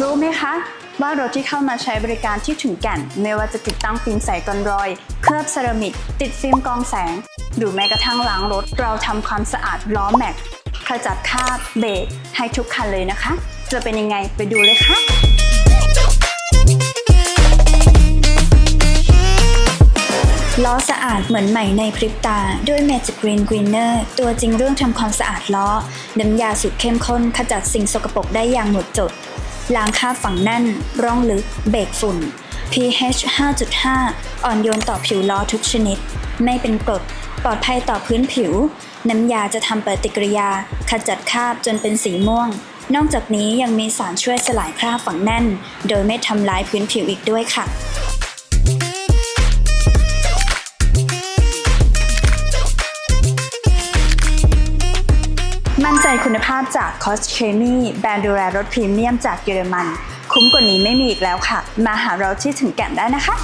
รู้ไหมคะ ว่ารถที่เข้ามาใช้บริการที่ถึงแก่น ไม่ว่าจะติดตั้งฟิล์มใสกันรอย เคลือบเซรามิก ติดฟิล์มกองแสง หรือแม้กระทั่งล้างรถ เราทำความสะอาดล้อแม็กขจัดคราบเบรกให้ทุกคันเลยนะคะ จะเป็นยังไงไปดูเลยค่ะ ล้อสะอาดเหมือนใหม่ในพริบตา ด้วย Magic Green Greener ตัวจริงเรื่องทำความสะอาดล้อน้ำยาสูตรเข้มข้นขจัดสิ่งสกปรกได้อย่างหมดจด ล้างคราบฝังแน่น ร่องลึก เบรกฝุ่น pH 5.5 อ่อนโยนต่อผิวล้อทุกชนิด ไม่เป็นกรด ปลอดภัยต่อพื้นผิว น้ำยาจะทำปฏิกิริยา ขจัดคราบจนเป็นสีม่วง นอกจากนี้ยังมีสารช่วยสลายคราบฝังแน่น โดยไม่ทำลายพื้นผิวอีกด้วยค่ะ มั่นใจคุณภาพจากคอสเชมี่แบรนด์ดูแลรถพรีเมียมจากเยอรมัน คุ้มกว่านี้ไม่มีอีกแล้วค่ะ มาหาเราที่ถึงแก่นได้นะคะ